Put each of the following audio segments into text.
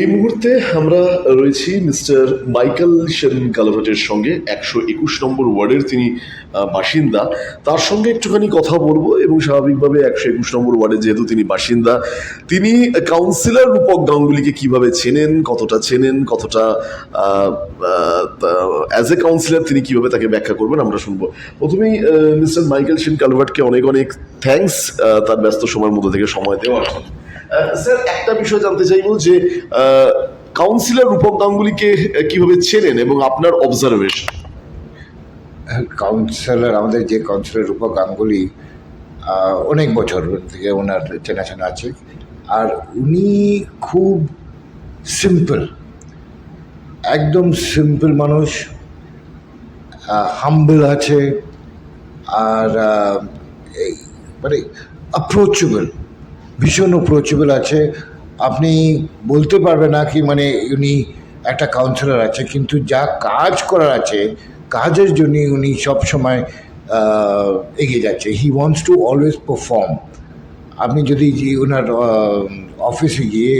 এই মুহূর্তে আমরা রয়েছি মিস্টার মাইকেল সেন কালাভেটের সঙ্গে, একশো একুশ নম্বর ওয়ার্ডের তিনি বাসিন্দা। তার সঙ্গে একটুখানি কথা বলব এবং স্বাভাবিকভাবে একশো একুশ নম্বর ওয়ার্ডে যেহেতু তিনি বাসিন্দা, তিনি কাউন্সিলর রূপক গাঙ্গুলিকে কীভাবে চেনেন, কতটা চেনেন, কতটা অ্যাজ এ কাউন্সিলর তিনি কীভাবে তাকে ব্যাখ্যা করবেন আমরা শুনব। প্রথমেই মিস্টার মাইকেল সেন কালভার্টকে অনেক অনেক থ্যাঙ্কস তার ব্যস্ত সময়ের মধ্যে থেকে সময় দেওয়ার স্যার, একটা বিষয় জানতে চাইব যে কাউন্সিলর রূপক গাঙ্গুলিকে কীভাবে চেনেন এবং আপনার অবজারভেশন কাউন্সিলর আমাদের যে কাউন্সিলর রূপক গাঙ্গুলি অনেক বছর থেকে ওনার চেনাশোনা আছে। আর উনি খুব সিম্পল একদম সিম্পল মানুষ হাম্বল আছে, আর মানে অ্যাপ্রোচেবল ভীষণ অ্যাপ্রোচেবল আছে। আপনি বলতে পারবেন না কি মানে উনি একটা কাউন্সিলর আছে, কিন্তু যা কাজ করার আছে, কাজের জন্য উনি সব সময় এগিয়ে যাচ্ছে। He wants to always perform আপনি যদি ওনার অফিসে গিয়ে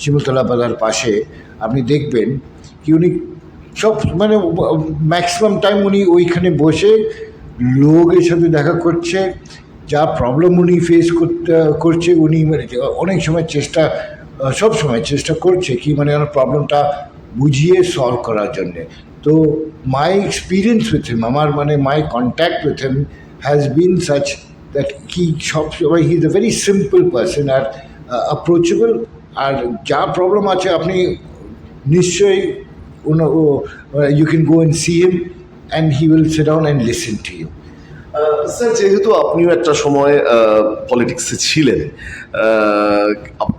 শিমুলতলা বাজার পাশে আপনি দেখবেন কি উনি সব মানে ম্যাক্সিমাম টাইম উনি ওইখানে বসে লোকের সাথে দেখা করছে যা প্রবলেম উনি ফেস করতে, করছে উনি মানে অনেক সময় চেষ্টা সব সময় চেষ্টা করছে কি মানে ওনার প্রবলেমটা বুঝিয়ে সলভ করার জন্যে। তো মাই এক্সপিরিয়েন্স উইথ হিম আমার মানে my contact with him has been such that কি সব সময় he is a very simple person R approachable আর যা প্রবলেম আছে আপনি নিশ্চয়ই you can go and see him and he will sit down and listen to you sir, যেহেতু আপনিও একটা সময় পলিটিক্সে ছিলেন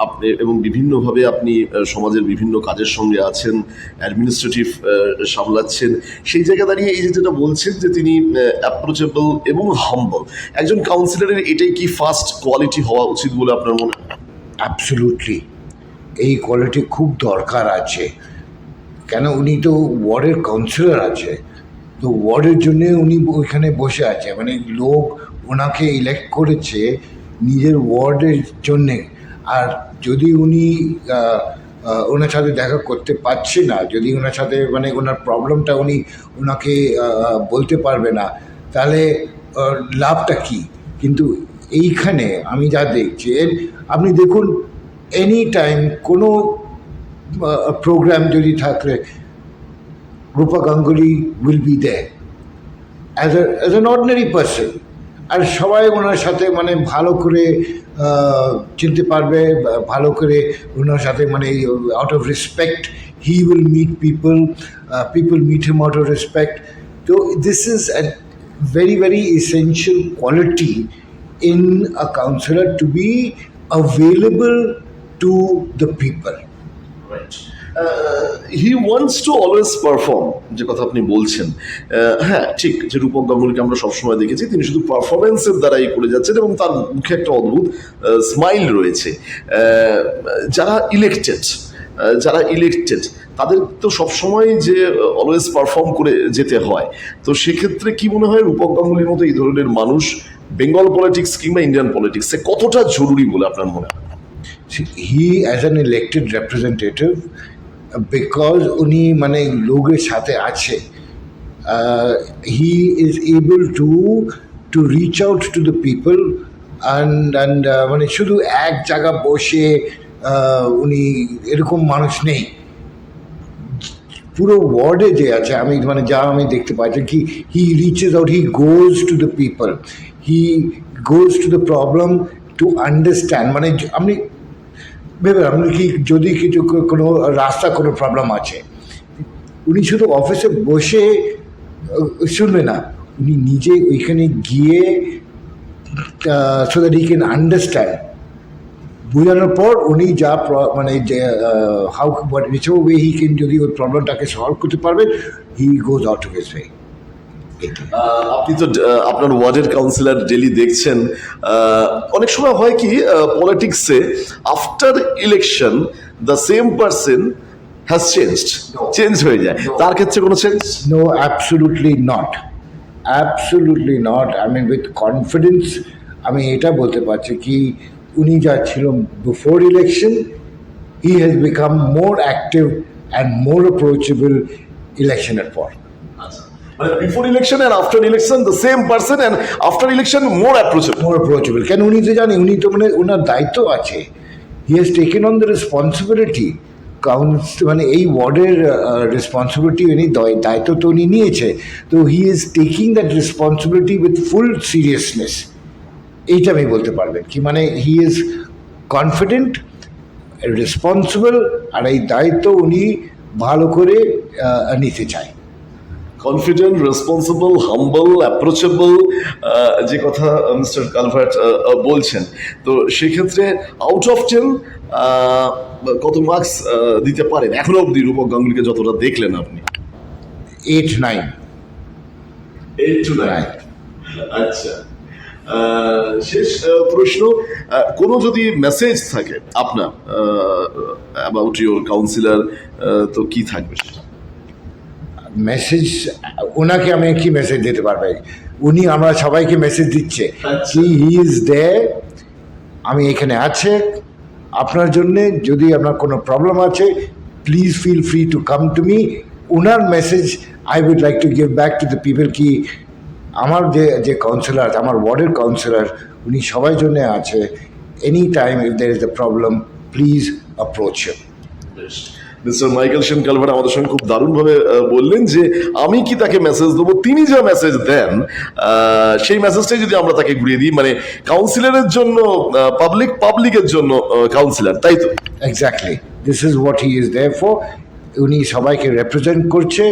আপনি এবং বিভিন্নভাবে আপনি সমাজের বিভিন্ন কাজের সঙ্গে আছেন অ্যাডমিনিস্ট্রেটিভ সামলাচ্ছেন, সেই জায়গায় দাঁড়িয়ে এই যেটা বলছেন যে তিনি অ্যাপ্রোচেবল এবং হাম্বল একজন কাউন্সিলরের এটাই কি ফার্স্ট কোয়ালিটি হওয়া উচিত বলে আপনার মনে হয়? অ্যাবসলুটলি এই কোয়ালিটি খুব দরকার আছে। কেন উনি তো ওয়ার্ডের কাউন্সিলর আছে। তো ওয়ার্ডের জন্য উনি ওইখানে বসে আছে। মানে লোক ওনাকে ইলেক্ট করেছে নিজের ওয়ার্ডের জন্যে। আর যদি উনি ওনার সাথে দেখা করতে পারছে না, যদি ওনার সাথে মানে ওনার প্রবলেমটা উনি ওনাকে বলতে পারবে না, তাহলে লাভটা কী? কিন্তু এইখানে আমি যা দেখছি আপনি দেখুন এনি টাইম কোনো প্রোগ্রাম যদি থাকলে Rupa Ganguly will be there as as an ordinary person আর সবাই ওনার সাথে মানে ভালো করে আহ, চিনতে পারবে বা ভালো করে ওনার সাথে মানে out of respect he will meet people people meet him out of respect তো this is a very very essential quality in a counselor to be available to the people. He wants to always perform যে কথা আপনি বলছেন। হ্যাঁ ঠিক, যে রূপক গাঙ্গুলিকে আমরা সবসময় দেখেছি, তিনি শুধু পারফরমেন্সের দ্বারাই করে যাচ্ছেন এবং তার মুখে একটা অদ্ভুত স্মাইল রয়েছে। যারা ইলেকটেড যারা ইলেকটেড তাদের তো সবসময় যে অলওয়েজ পারফর্ম করে যেতে হয়। তো সেক্ষেত্রে কি মনে হয় রূপক গাঙ্গুলির মতো এই ধরনের মানুষ বেঙ্গল পলিটিক্স কিংবা ইন্ডিয়ান পলিটিক্সে কতটা জরুরি বলে আপনার মনে হয়? He as an elected representative because উনি মানে লোকের সাথে আছে he is able to to reach out to the people and and মানে শুধু এক জায়গা বসে উনি এরকম মানুষ নেই। পুরো ওয়ার্ডে যে আছে, আমি মানে যা আমি দেখতে পাচ্ছি কি he reaches out he goes to the people he goes to the problem to understand মানে আপনি ভেবে আপনি কি, যদি কিছু কোনো রাস্তা, কোনো প্রবলেম আছে, উনি শুধু অফিসে বসে শুনবে না। উনি নিজে ওইখানে গিয়ে so that he can understand বোঝানোর পর উনি যা মানে how what way he can যদি ওই প্রবলেমটাকে সলভ করতে পারবেন he goes out of his way আপনি তো আপনার ওয়ার্ডের কাউন্সিলর ডেলি দেখছেন। অনেক সময় হয় কি পলিটিক্সে after election the same person has changed change হয়ে যায়। তার ক্ষেত্রে কোনো change absolutely not. Absolutely not. I mean, with confidence, আমি এটা বলতে পারছি কি উনি যা ছিল before election he has become more active and more approachable ইলেকশনের পর। মানে before election and after election the same person and after election more approachable more approachable কেন উনি তো জানে, উনি তো মানে ওনার দায়িত্ব আছে। He has taken on the responsibility কাউন্স মানে এই ওয়ার্ডের রেসপন্সিবিলিটি উনি দায়- দায়িত্ব তো উনি নিয়েছে। তো he is taking that responsibility with full seriousness এইটা আমি বলতে পারবেন কি? মানে হি ইজ কনফিডেন্ট রেসপন্সিবল আর এই দায়িত্ব উনি ভালো করে নিতে চায়। কনফিডেন্ট রেসপন্সিবল হাম্বল অ্যাপ্রোচেবল যে কথা মিস্টার কালভার্ট বলছেন। তো সেক্ষেত্রে আউট অফ টেন কত মার্কস দিতে পারেন? এখনও অবধি রূপক গাঙ্গুলিকে যতটা দেখলেন আপনি? Eight nine eight to nine আচ্ছা। শেষ প্রশ্ন কোনো যদি মেসেজ থাকে আপনার অ্যাবাউট ইউর কাউন্সিলর তো কি থাকবে সেটা? মেসেজ ওনাকে আমি কি মেসেজ দিতে পারবে? উনি আমরা সবাইকে মেসেজ দিচ্ছে আচ্ছা। কি হি ইজ দে আমি এখানে আছে আপনার জন্যে যদি আপনার কোনো প্রবলেম আছে please feel free to come to me owner message I would like to give back to the people কি আমার যে যে কাউন্সিলর আমার ওয়ার্ডের কাউন্সিলর উনি সবাই জন্য আছে। Any time if there is the problem please approach mister Michael Sen Calvert আমাদের সঙ্গে খুব দারুণভাবে বললেন যে আমি কি তাকে মেসেজ দেবো? তিনি যা মেসেজ দেন সেই মেসেজটাই যদি আমরা তাকে ঘুরিয়ে দিই মানে কাউন্সিলরের জন্য পাবলিক পাবলিকের জন্য কাউন্সিলর তাই তো? Exactly this is what he is there for উনি সবাইকে রেপ্রেজেন্ট করছে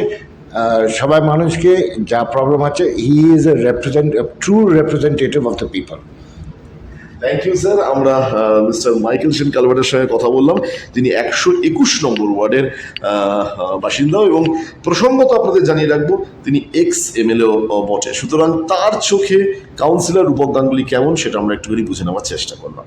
সবাই মানুষকে যা প্রবলেম আছে he is a represent true representative of the people thank you sir আমরা মিস্টার মাইকেল সেন কালভার্টের সঙ্গে কথা বললাম। তিনি একশো একুশ নম্বর ওয়ার্ডের বাসিন্দাও এবং প্রসঙ্গত আপনাদের জানিয়ে রাখব, তিনি এক্স এমএলএ বটে। সুতরাং তার চোখে কাউন্সিলর রূপক গাঙ্গুলি কেমন সেটা আমরা একটুখানি বুঝে নেওয়ার চেষ্টা করলাম।